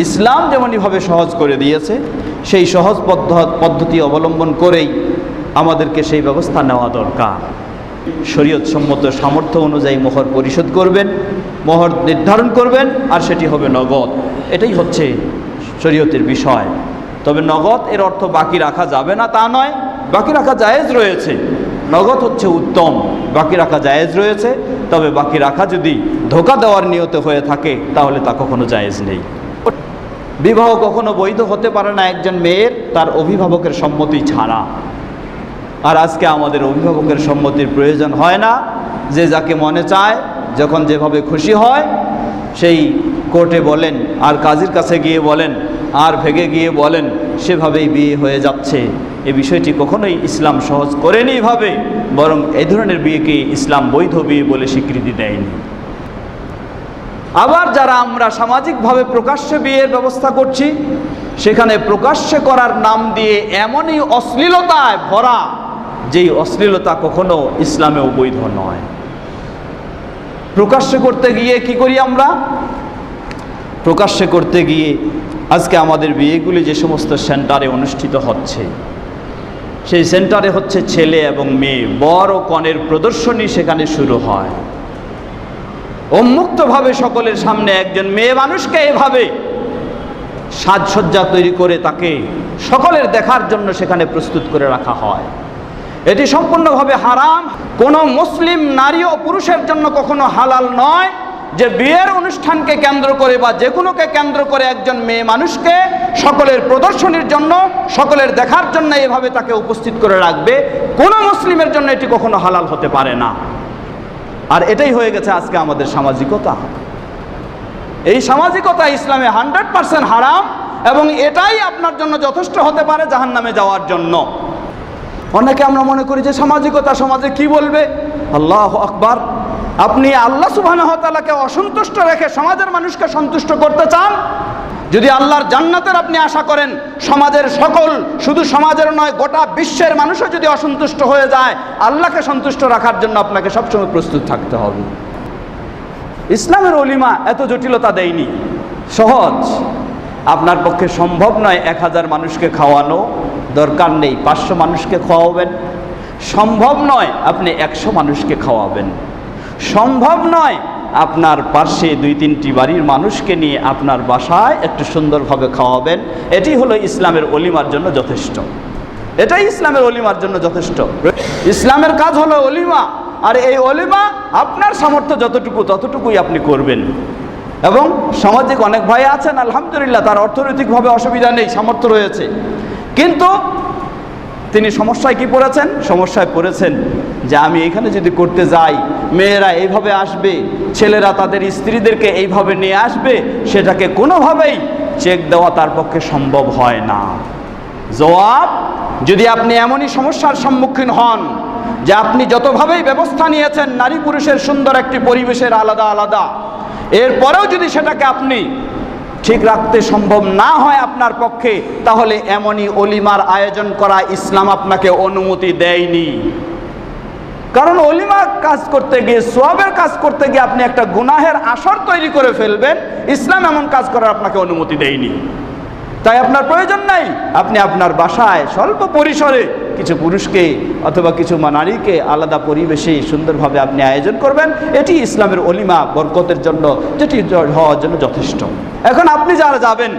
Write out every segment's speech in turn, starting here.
ইসলাম যেমনইভাবে সহজ করে দিয়েছে, সেই সহজ পদ্ধ- পদ্ধতি অবলম্বন করেই আমাদেরকে সেই ব্যবস্থা নেওয়া দরকার। শরীয়ত সম্মত সামর্থ্য অনুযায়ী মোহর পরিশোধ করবেন, মোহর নির্ধারণ করবেন, আর সেটি হবে নগদ। এটাই হচ্ছে শরীয়তের বিষয়। তবে নগদ এর অর্থ বাকি রাখা যাবে না তা নয়, বাকি রাখা জায়েজ রয়েছে। নগদ হচ্ছে উত্তম, বাকি রাখা জায়েজ রয়েছে। তবে বাকি রাখা যদি ধোকা দেওয়ার নিয়তে হয়ে থাকে, তাহলে তা কখনো জায়েজ নেই। বিবাহ কখনো বৈধ হতে পারে না একজন মেয়ের, তার অভিভাবকের সম্মতি ছাড়া। আর আজকে আমাদের অভিভাবকের সম্মতির প্রয়োজন হয় না, যে যাকে মনে চায়, যখন যেভাবে খুশি হয়, সেই কোর্টে বলেন, আর কাজীর কাছে গিয়ে বলেন, আর ভেগে গিয়ে বলেন, সেভাবেই বিয়ে হয়ে যাচ্ছে। এ বিষয়টি কখনোই ইসলাম সহজ করেনি ভাবে, বরং এ ধরনের বিয়েকে ইসলাম বৈধ বিয়ে বলে স্বীকৃতি দেয়নি। আবার যারা আমরা সামাজিকভাবে প্রকাশ্যে বিয়ের ব্যবস্থা করছি, সেখানে প্রকাশ্যে করার নাম দিয়ে এমনই অশ্লীলতায় ভরা, যেই অশ্লীলতা কখনো ইসলামেও বৈধ নয়। প্রকাশ্যে করতে গিয়ে কি করি আমরা? প্রকাশ্যে করতে গিয়ে আজকে আমাদের বিয়েগুলি যে সমস্ত সেন্টারে অনুষ্ঠিত হচ্ছে, সেই সেন্টারে হচ্ছে ছেলে এবং মেয়ে ও কনের প্রদর্শনী সেখানে শুরু হয়। উন্মুক্তভাবে সকলের সামনে একজন মেয়ে মানুষকে এভাবে সাজসজ্জা তৈরি করে তাকে সকলের দেখার জন্য সেখানে প্রস্তুত করে রাখা হয়। এটি সম্পূর্ণভাবে হারাম। কোনো মুসলিম নারী ও পুরুষের জন্য কখনো হালাল নয় যে বিয়ের অনুষ্ঠানকে কেন্দ্র করে বা যে কোনোকে কেন্দ্র করে একজন মেয়ে মানুষকে সকলের প্রদর্শনীর জন্য, সকলের দেখার জন্য এভাবে তাকে উপস্থিত করে রাখবে। কোনো মুসলিমের জন্য এটি কখনো হালাল হতে পারে না। আর এটাই হয়ে গেছে আজকে আমাদের সামাজিকতা। এই সামাজিকতা ইসলামে হান্ড্রেড পার্সেন্ট হারাম এবং এটাই আপনার জন্য যথেষ্ট হতে পারে জাহান নামে যাওয়ার জন্য। অনেকে আমরা মনে করি যে সামাজিকতা সমাজে কি বলবে? আল্লাহ আকবার। আপনি আল্লাহ সুবাহকে অসন্তুষ্ট রেখে সমাজের মানুষকে সন্তুষ্ট করতে চান? যদি আল্লাহর জান্নাতের আপনি আশা করেন, সমাজের সকল, শুধু সমাজের নয়, গোটা বিশ্বের মানুষও যদি অসন্তুষ্ট হয়ে যায়, আল্লাহকে সন্তুষ্ট রাখার জন্য আপনাকে সবসময় প্রস্তুত থাকতে হবে। ইসলামের অলিমা এত জটিলতা দেয়নি। সহজ। আপনার পক্ষে সম্ভব নয় এক হাজার মানুষকে খাওয়ানো, দরকার নেই পাঁচশো মানুষকে খাওয়াবেন। সম্ভব নয় আপনি একশো মানুষকে খাওয়াবেন। সম্ভব নয় আপনার পার্শ্বে দুই তিনটি বাড়ির মানুষকে নিয়ে আপনার বাসায় একটু সুন্দরভাবে খাওয়াবেন। এটি হলো ইসলামের অলিমার জন্য যথেষ্ট। এটাই ইসলামের অলিমার জন্য যথেষ্ট। ইসলামের কাজ হলো অলিমা। আর এই অলিমা আপনার সামর্থ্য যতটুকু, ততটুকুই আপনি করবেন। এবং সামাজিক অনেক ভাই আছেন, আলহামদুলিল্লাহ, তার অর্থনৈতিকভাবে অসুবিধা নেই, সামর্থ্য রয়েছে। কিন্তু তিনি সমস্যায় কি পড়েছেন? সমস্যায় পড়েছেন যে আমি এখানে যদি করতে যাই, মেয়েরা এইভাবে আসবে, ছেলেরা তাদের স্ত্রীদেরকে এইভাবে নিয়ে আসবে, সেটাকে কোনোভাবেই চেক দেওয়া তার পক্ষে সম্ভব হয় না। জবাব, যদি আপনি এমনই সমস্যার সম্মুখীন হন, যে আপনি যতভাবেই ব্যবস্থা নিয়েছেন, নারী পুরুষের সুন্দর একটি পরিবেশের আলাদা আলাদা, এরপরেও যদি সেটাকে আপনি ঠিক রাখতে সম্ভব না হয় আপনার পক্ষে, তাহলে এমনই অলিমার আয়োজন করা ইসলাম আপনাকে অনুমতি দেয়নি। কারণ অলিমা কাজ করতে গিয়ে, সোয়াবের কাজ করতে গিয়ে আপনি একটা গুনাহের আসর তৈরি করে ফেলবেন, ইসলাম এমন কাজ করার আপনাকে অনুমতি দেয়নি। তাই আপনার প্রয়োজন নাই। আপনি আপনার বাসায় স্বল্প পরিসরে কিছু পুরুষকে অথবা কিছু নারীকে আলাদা পরিবেশে সুন্দরভাবে আপনি আয়োজন করবেন, এটি ইসলামের অলিমা বরকতের জন্য, যেটি হওয়ার জন্য যথেষ্ট। এখন আপনি যারা যাবেন,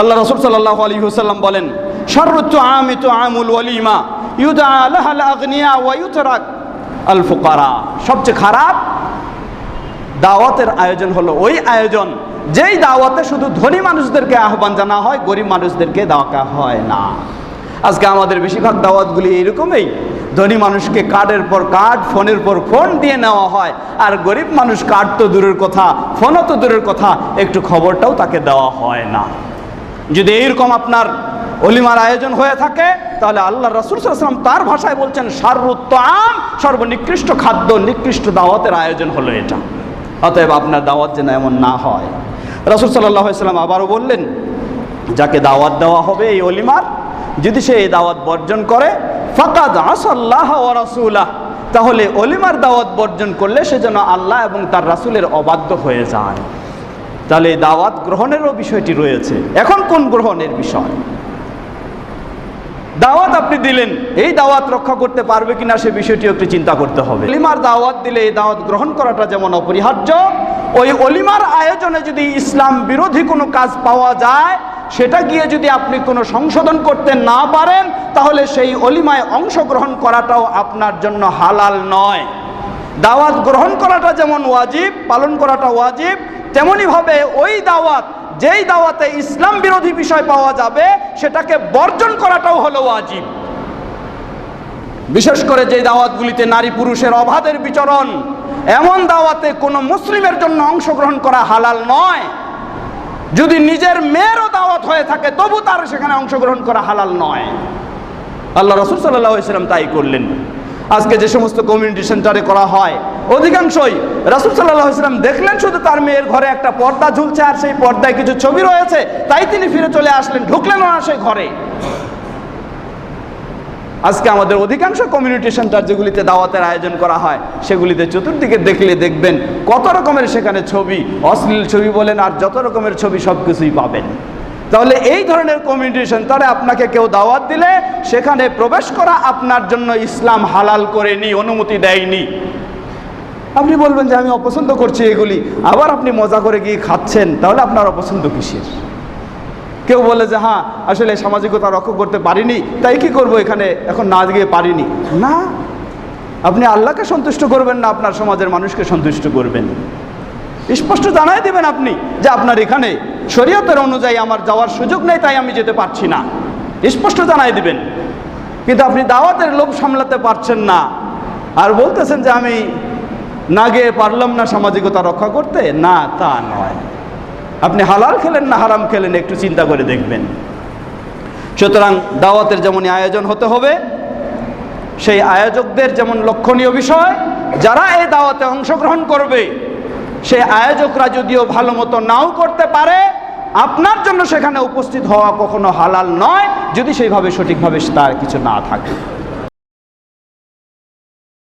আল্লাহ রসুল সাল্লাহ আলী হুসাল্লাম বলেন সর্বোচ্চ আমিত আমুল অলিমা ইউদা আল্লাহ আগ্নিয়া আগনিয়া ওয়ায়ুতরাক আল ফুকারা সবচেয়ে খারাপ দাওয়াতের আয়োজন হলো ওই আয়োজন, যেই দাওয়াতে শুধু ধনী মানুষদেরকে আহ্বান জানা হয়, গরিব মানুষদেরকে ডাকা হয় না। আজকে আমাদের বেশিরভাগ দাওয়াতগুলি এরকমই ধনী মানুষকে কার্ডের পর কার্ড, ফোনের পর ফোন দিয়ে নেওয়া হয়, আর গরিব মানুষ কার্ড তো দূরের কথা, ফোনও তো দূরের কথা, একটু খবরটাও তাকে দেওয়া হয় না। যদি এইরকম আপনার অলিমার আয়োজন হয়ে থাকে, তাহলে আল্লাহ রসুল সাল্লাম তার ভাষায় বলছেন সার্বোত্তম সর্বনিকৃষ্ট খাদ্য, নিকৃষ্ট দাওয়াতের আয়োজন হলো এটা। অতএব আপনার দাওয়াত যেন এমন না হয়। রসুল সাল্লাহ সাল্লাম আবারও বললেন, যাকে দাওয়াত দেওয়া হবে এই অলিমার, যদি সে এই দাওয়াত বর্জন করে, ফাকাদ আসাল্লাহ ও রাসুলাহ তাহলে অলিমার দাওয়াত বর্জন করলে সে যেন আল্লাহ এবং তার রাসুলের অবাধ্য হয়ে যায়। তাহলে দাওয়াত গ্রহণেরও বিষয়টি রয়েছে। এখন কোন গ্রহণের বিষয়? দাওয়াত আপনি দিলেন, এই দাওয়াত রক্ষা করতে পারবে কিনা সে বিষয়টি একটু চিন্তা করতে হবে। অলিমার দাওয়াত দিলে এই দাওয়াত গ্রহণ করাটা যেমন অপরিহার্য, ওই অলিমার আয়োজনে যদি ইসলাম বিরোধী কোনো কাজ পাওয়া যায়, সেটা গিয়ে যদি আপনি কোনো সংশোধন করতে না পারেন, তাহলে সেই অলিমায় অংশগ্রহণ করাটাও আপনার জন্য হালাল নয়। দাওয়াত গ্রহণ করাটা যেমন ওয়াজিব, পালন করাটা ওয়াজিব তেমনইভাবে ওই দাওয়াত যেই দাওয়াতে ইসলাম বিরোধী বিষয় পাওয়া যাবে, সেটাকে বর্জন করাটাও হলো ওয়াজিব। বিশেষ করে যে দাওয়াতগুলিতে নারী পুরুষের অবাধের বিচরণ, এমন দাওয়াতে কোনো মুসলিমের জন্য অংশগ্রহণ করা হালাল নয়। যদি নিজের মেয়েরও দাওয়াত হয়ে থাকে, তবু তার সেখানে অংশগ্রহণ করা হালাল নয়। আল্লাহ রসুল সাল্লাহ ইসলাম তাই করলেন। আজকে যে সমস্ত কমিউনিটি সেন্টারে করা হয় অধিকাংশই রাসুল সাল্লাহ ইসলাম দেখলেন শুধু তার মেয়ের ঘরে একটা পর্দা ঝুলছে আর সেই পর্দায় কিছু ছবি রয়েছে, তাই তিনি ফিরে চলে আসলেন, ঢুকলেন না সেই ঘরে। আজকে আমাদের অধিকাংশ কমিউনিটি সেন্টার যেগুলিতে দাওয়াতের আয়োজন করা হয়, সেগুলিতে চতুর্দিকে দেখলে দেখবেন কত রকমের সেখানে ছবি, অশ্লীল ছবি বলেন আর যত রকমের ছবি সব কিছুই পাবেন। তাহলে এই ধরনের কমিউনিটি সেন্টারে আপনাকে কেউ দাওয়াত দিলে, সেখানে প্রবেশ করা আপনার জন্য ইসলাম হালাল করে করেনি অনুমতি দেয়নি। আপনি বলবেন যে আমি অপছন্দ করছি এগুলি, আবার আপনি মজা করে গিয়ে খাচ্ছেন, তাহলে আপনার অপছন্দ কিসের? কেউ বলে যে হ্যাঁ আসলে সামাজিকতা রক্ষা করতে পারিনি, তাই কি করব এখানে? এখন না গিয়ে পারিনি। না, আপনি আল্লাহকে সন্তুষ্ট করবেন না, আপনার সমাজের মানুষকে সন্তুষ্ট করবেন। স্পষ্ট জানাই দেবেন আপনি যে আপনার এখানে শরীয়তের অনুযায়ী আমার যাওয়ার সুযোগ নেই, তাই আমি যেতে পারছি না। স্পষ্ট জানাই দিবেন। কিন্তু আপনি দাওয়াতের লোভ সামলাতে পারছেন না। আর বলতেছেন যে আমি না গিয়ে পারলাম না সামাজিকতা রক্ষা করতে, না তা নয়। আপনি হালাল খেলেন না হারাম খেলেন, একটু চিন্তা করে দেখবেন। সুতরাং দাওয়াতের যেমনই আয়োজন হতে হবে, সেই আয়োজকদের যেমন লক্ষণীয় বিষয়, যারা এই দাওয়াতে অংশগ্রহণ করবে সেই আয়োজকরা যদিও ভালো মতো নাও করতে পারে, আপনার জন্য সেখানে উপস্থিত হওয়া কখনো হালাল নয়, যদি সেইভাবে সঠিকভাবে তার কিছু না থাকে।